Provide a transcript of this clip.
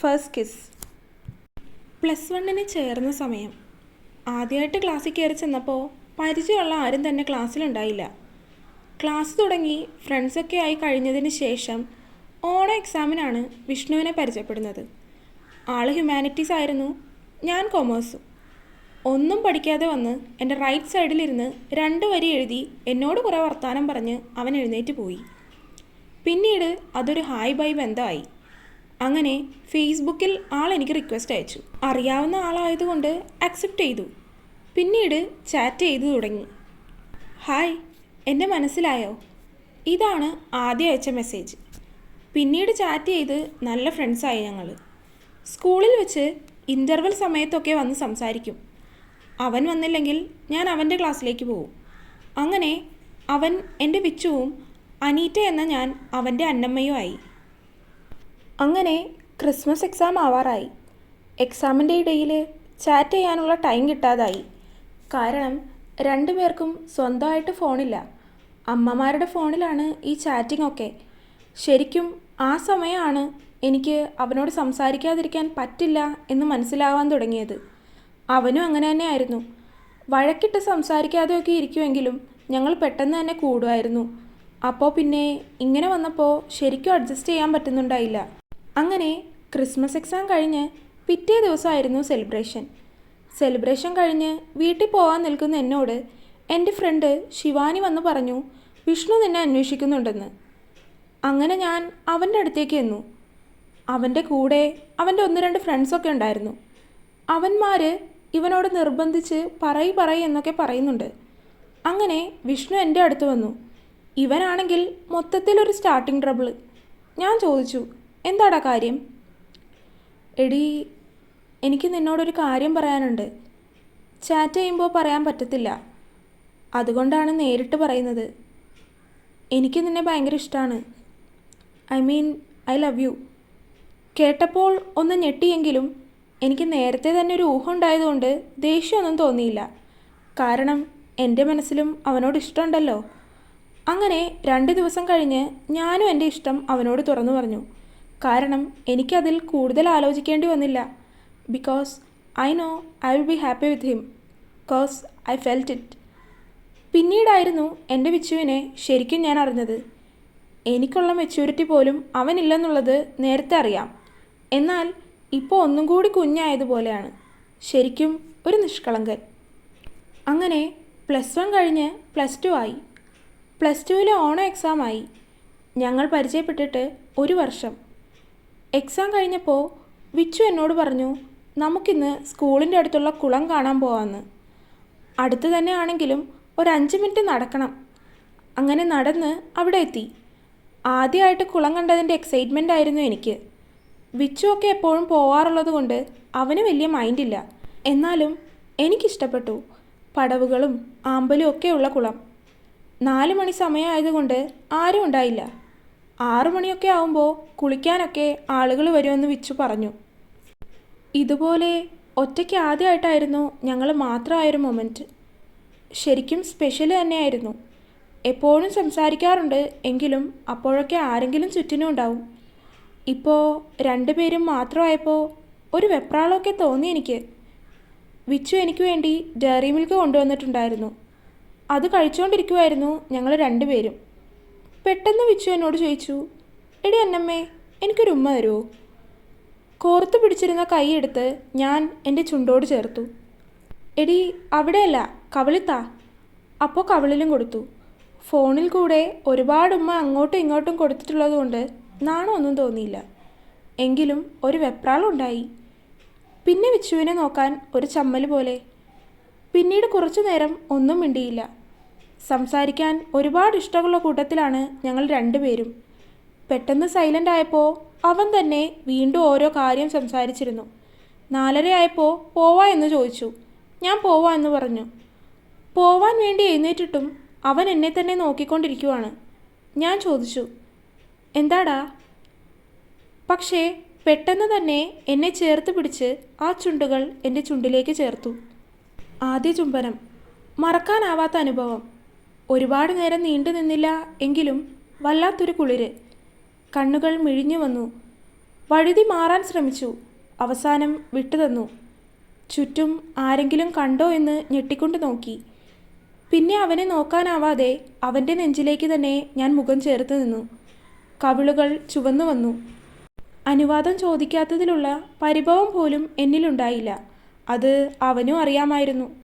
First kiss. Plus വണ്ണിന് ചേർന്ന സമയം. ആദ്യമായിട്ട് ക്ലാസ്സിൽ കയറി ചെന്നപ്പോൾ പരിചയമുള്ള ആരും തന്നെ ക്ലാസ്സിലുണ്ടായില്ല. ക്ലാസ് തുടങ്ങി ഫ്രണ്ട്സൊക്കെ ആയി കഴിഞ്ഞതിന് ശേഷം ഓണ എക്സാമിനാണ് വിഷ്ണുവിനെ പരിചയപ്പെടുന്നത്. ആൾ ഹ്യൂമാനിറ്റീസ് ആയിരുന്നു. ഞാൻ കൊമേഴ്സും. ഒന്നും പഠിക്കാതെ വന്ന് എന്റെ റൈറ്റ് സൈഡിലിരുന്ന് രണ്ട് വരി എഴുതി എന്നോട് കുറേ വർത്തമാനം പറഞ്ഞ് അവൻ എഴുന്നേറ്റ് പോയി. പിന്നീട് അതൊരു ഹായ് ബൈ ബന്ധമായി. അങ്ങനെ ഫേസ്ബുക്കിൽ ആൾ എനിക്ക് റിക്വസ്റ്റ് അയച്ചു. അറിയാവുന്ന ആളായതുകൊണ്ട് അക്സെപ്റ്റ് ചെയ്തു. പിന്നീട് ചാറ്റ് ചെയ്തു തുടങ്ങി. ഹായ് എന്നെ മനസ്സിലായോ? ഇതാണ് ആദ്യം അയച്ച മെസ്സേജ് പിന്നീട് ചാറ്റ് ചെയ്ത് നല്ല ഫ്രണ്ട്സായി ഞങ്ങൾ സ്കൂളിൽ വെച്ച് ഇന്റർവൽ സമയത്തൊക്കെ വന്ന് സംസാരിക്കും. അവൻ വന്നില്ലെങ്കിൽ ഞാൻ അവന്റെ ക്ലാസ്സിലേക്ക് പോകും. അങ്ങനെ അവൻ എന്റെ വിച്ചുവും അനീറ്റ എന്ന ഞാൻ അവന്റെ അന്നമ്മയുമായി അങ്ങനെ ക്രിസ്മസ് എക്സാം ആവാറായി. എക്സാമിന്റെ ഇടയിൽ ചാറ്റ് ചെയ്യാനുള്ള ടൈം കിട്ടാതായി. കാരണം രണ്ടു പേർക്കും സ്വന്തമായിട്ട് ഫോണില്ല. അമ്മമാരുടെ ഫോണിലാണ് ഈ ചാറ്റിംഗ് ഒക്കെ. ശരിക്കും ആ സമയമാണ് എനിക്ക് അവനോട് സംസാരിക്കാതിരിക്കാൻ പറ്റില്ല എന്ന് മനസ്സിലാവാൻ തുടങ്ങിയത്. അവനും അങ്ങനെ തന്നെയായിരുന്നു. വഴക്കിട്ട് സംസാരിക്കാതെയൊക്കെ ഇരിക്കുമെങ്കിലും ഞങ്ങൾ പെട്ടെന്ന് തന്നെ കൂടുമായിരുന്നു. അപ്പോൾ പിന്നെ ഇങ്ങനെ വന്നപ്പോൾ ശരിക്കും അഡ്ജസ്റ്റ് ചെയ്യാൻ പറ്റുന്നുണ്ടായില്ല. അങ്ങനെ ക്രിസ്മസ് എക്സാം കഴിഞ്ഞ് പിറ്റേ ദിവസമായിരുന്നു സെലിബ്രേഷൻ. സെലിബ്രേഷൻ കഴിഞ്ഞ് വീട്ടിൽ പോകാൻ നിൽക്കുന്ന എന്നോട് എന്റെ ഫ്രണ്ട് ശിവാനി വന്ന് പറഞ്ഞു വിഷ്ണു നിന്നെ അന്വേഷിക്കുന്നുണ്ടെന്ന്. അങ്ങനെ ഞാൻ അവന്റെ അടുത്തേക്ക് എന്നു അവന്റെ കൂടെ അവന്റെ ഒന്ന് രണ്ട് ഫ്രണ്ട്സൊക്കെ ഉണ്ടായിരുന്നു. അവന്മാർ ഇവനോട് നിർബന്ധിച്ച് പറയി പറയി എന്നൊക്കെ പറയുന്നുണ്ട്. അങ്ങനെ വിഷ്ണു എന്റെ അടുത്ത് വന്നു. ഇവനാണെങ്കിൽ മൊത്തത്തിലൊരു സ്റ്റാർട്ടിങ് ട്രബിൾ ഞാൻ ചോദിച്ചു എന്താടാ കാര്യം? എടി എനിക്ക് നിന്നോടൊരു കാര്യം പറയാനുണ്ട്. ചാറ്റ് ചെയ്യുമ്പോൾ പറയാൻ പറ്റത്തില്ല. അതുകൊണ്ടാണ് നേരിട്ട് പറയുന്നത്. എനിക്ക് നിന്നെ ഭയങ്കര ഇഷ്ടമാണ് I mean I love you. കേട്ടപ്പോൾ ഒന്ന് ഞെട്ടിയെങ്കിലും എനിക്ക് നേരത്തെ തന്നെ ഒരു ഊഹം ഉണ്ടായതുകൊണ്ട് ദേഷ്യമൊന്നും തോന്നിയില്ല. കാരണം എന്റെ മനസ്സിലും അവനോട് ഇഷ്ടമുണ്ടല്ലോ. അങ്ങനെ രണ്ട് ദിവസം കഴിഞ്ഞ് ഞാനും എന്റെ ഇഷ്ടം അവനോട് തുറന്നു പറഞ്ഞു. കാരണം എനിക്കതിൽ കൂടുതൽ ആലോചിക്കേണ്ടി വന്നില്ല. Because I know I will be happy with him because I felt it പിന്നീടായിരുന്നു എന്റെ വിച്ചുവിനെ ശരിക്കും ഞാൻ അറിഞ്ഞത്. എനിക്കുള്ള മെച്യൂരിറ്റി പോലും അവനില്ലെന്നുള്ളത് നേരത്തെ അറിയാം. എന്നാൽ ഇപ്പോൾ ഒന്നും കൂടി കുഞ്ഞായതുപോലെയാണ്. ശരിക്കും ഒരു നിഷ്കളങ്കൻ. അങ്ങനെ പ്ലസ് വൺ കഴിഞ്ഞ് പ്ലസ് ടു ആയി. പ്ലസ് ടുവിലെ ഓണം എക്സാമായി ഞങ്ങൾ പരിചയപ്പെട്ടിട്ട് ഒരു വർഷം. എക്സാം കഴിഞ്ഞപ്പോൾ വിച്ചു എന്നോട് പറഞ്ഞു നമുക്കിന്ന് സ്കൂളിന്റെ അടുത്തുള്ള കുളം കാണാൻ പോവാമെന്ന് അടുത്ത് തന്നെ ആണെങ്കിലും ഒരു അഞ്ച് മിനിറ്റ് നടക്കണം. അങ്ങനെ നടന്ന് അവിടെ എത്തി. ആദ്യമായിട്ട് കുളം കണ്ടതിന്റെ എക്സൈറ്റ്മെന്റ് ആയിരുന്നു എനിക്ക്. വിച്ചു ഒക്കെ എപ്പോഴും പോവാറുള്ളത് കൊണ്ട് അവന് വലിയ മൈൻഡില്ല എന്നാലും എനിക്കിഷ്ടപ്പെട്ടു. പടവുകളും ആമ്പലും ഒക്കെയുള്ള കുളം. നാല് മണി സമയമായതുകൊണ്ട് ആരും ഉണ്ടായില്ല. ആറു മണിയൊക്കെ ആവുമ്പോൾ കുളിക്കാനൊക്കെ ആളുകൾ വരുമെന്ന് വിച്ചു പറഞ്ഞു. ഇതുപോലെ ഒറ്റയ്ക്ക് ആദ്യമായിട്ടായിരുന്നു ഞങ്ങൾ മാത്രമായൊരു മൊമെന്റ് ശരിക്കും സ്പെഷ്യൽ തന്നെയായിരുന്നു. എപ്പോഴും സംസാരിക്കാറുണ്ട് എങ്കിലും അപ്പോഴൊക്കെ ആരെങ്കിലും ചുറ്റിനും ഉണ്ടാവും. ഇപ്പോൾ രണ്ടുപേരും മാത്രമായപ്പോൾ ഒരു വെപ്രാളമൊക്കെ തോന്നി എനിക്ക്. വിച്ചു എനിക്ക് വേണ്ടി ഡയറി മിൽക്ക് കൊണ്ടുവന്നിട്ടുണ്ടായിരുന്നു. അത് കഴിച്ചുകൊണ്ടിരിക്കുമായിരുന്നു ഞങ്ങൾ രണ്ടുപേരും. പെട്ടെന്ന് വിച്ചു എന്നോട് ചോദിച്ചു എടി അന്നമ്മേ എനിക്കൊരു ഉമ്മ തരുമോ കോർത്ത് പിടിച്ചിരുന്ന കൈയെടുത്ത് ഞാൻ എന്റെ ചുണ്ടോട് ചേർത്തു. എടി അവിടെയല്ല കവളിത്താ. അപ്പോൾ കവളിലും കൊടുത്തു. ഫോണിൽ കൂടെ ഒരുപാട് ഉമ്മ അങ്ങോട്ടും ഇങ്ങോട്ടും കൊടുത്തിട്ടുള്ളത് കൊണ്ട് നാണമൊന്നും തോന്നിയില്ല. എങ്കിലും ഒരു വെപ്രാളുണ്ടായി പിന്നെ വിച്ചുവിനെ നോക്കാൻ ഒരു ചമ്മൽ പോലെ. പിന്നീട് കുറച്ചു നേരം ഒന്നും മിണ്ടിയില്ല. സംസാരിക്കാൻ ഒരുപാട് ഇഷ്ടമുള്ള കൂട്ടത്തിലാണ് ഞങ്ങൾ രണ്ടുപേരും. പെട്ടെന്ന് സൈലന്റ് ആയപ്പോൾ അവൻ തന്നെ വീണ്ടും ഓരോ കാര്യം സംസാരിച്ചിരുന്നു. നാലരയായപ്പോൾ പോവാ എന്ന് ചോദിച്ചു. ഞാൻ പോവാ എന്ന് പറഞ്ഞു. പോവാൻ വേണ്ടി എഴുന്നേറ്റിട്ടും അവൻ എന്നെ തന്നെ നോക്കിക്കൊണ്ടിരിക്കുവാണ്. ഞാൻ ചോദിച്ചു എന്താടാ? പക്ഷേ പെട്ടെന്ന് തന്നെ എന്നെ ചേർത്ത് പിടിച്ച് ആ ചുണ്ടുകൾ എന്റെ ചുണ്ടിലേക്ക് ചേർത്തു. ആദ്യ ചുംബനം. മറക്കാനാവാത്ത അനുഭവം. ഒരുപാട് നേരം നീണ്ടു നിന്നില്ല എങ്കിലും വല്ലാത്തൊരു കുളിര്. കണ്ണുകൾ മിഴിഞ്ഞു വന്നു. വഴുതി മാറാൻ ശ്രമിച്ചു. അവസാനം വിട്ടുതന്നു ചുറ്റും ആരെങ്കിലും കണ്ടോ എന്ന് ഞെട്ടിക്കൊണ്ട് നോക്കി. പിന്നെ അവനെ നോക്കാനാവാതെ അവന്റെ നെഞ്ചിലേക്ക് തന്നെ ഞാൻ മുഖം ചേർത്ത് നിന്നു. കവിളുകൾ ചുവന്നു വന്നു. അനുവാദം ചോദിക്കാത്തതിലുള്ള പരിഭവം പോലും എന്നിലുണ്ടായില്ല. അത് അവനും അറിയാമായിരുന്നു.